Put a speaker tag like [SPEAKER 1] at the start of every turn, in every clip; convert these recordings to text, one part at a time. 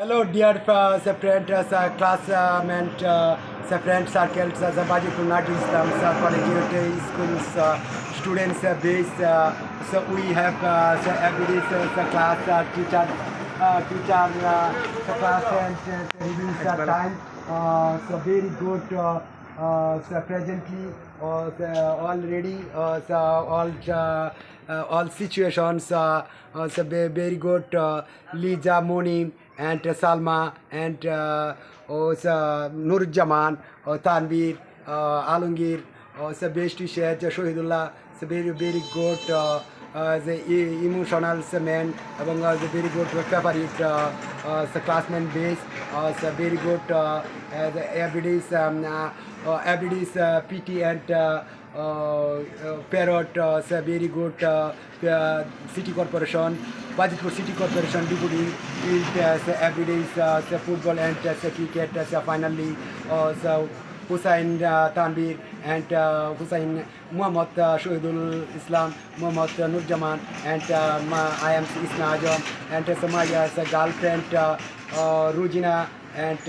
[SPEAKER 1] Hello dear uh, friends, uh, class um, and uh, friend circles, uh, Zabajikul Nadi Islam, uh, collegiate schools, uh, students uh, base. Uh, so we have uh, so every uh, class uh, teacher, uh, teacher uh, class and uh, reviews uh, time. Uh, so very good. Uh, presently or already all all situations very good Liza Moni and Salma and uh, Nurjaman or Tanvir uh, Alungir or uh, best wishes Shahidullah it's very very good যে emotional man এবং very good favourite classmen best very good এভরিডিস এভরিডিস PT and parrot very good city corporation Bajitpur city corporation deputy এভরিডিস football and cricket finally Hussain Tanvir and Hussain Mohammad Shahidul Islam Mohammad Nurjaman and I am Isna Azam and Somaiya's girlfriend Rujina and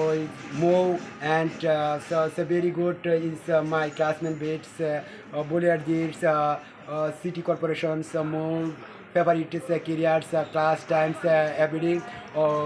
[SPEAKER 1] ওই মো and very good is my classmen বেটস বলিয়ার গিটস city corporations more favorite careers class times এভরিডিং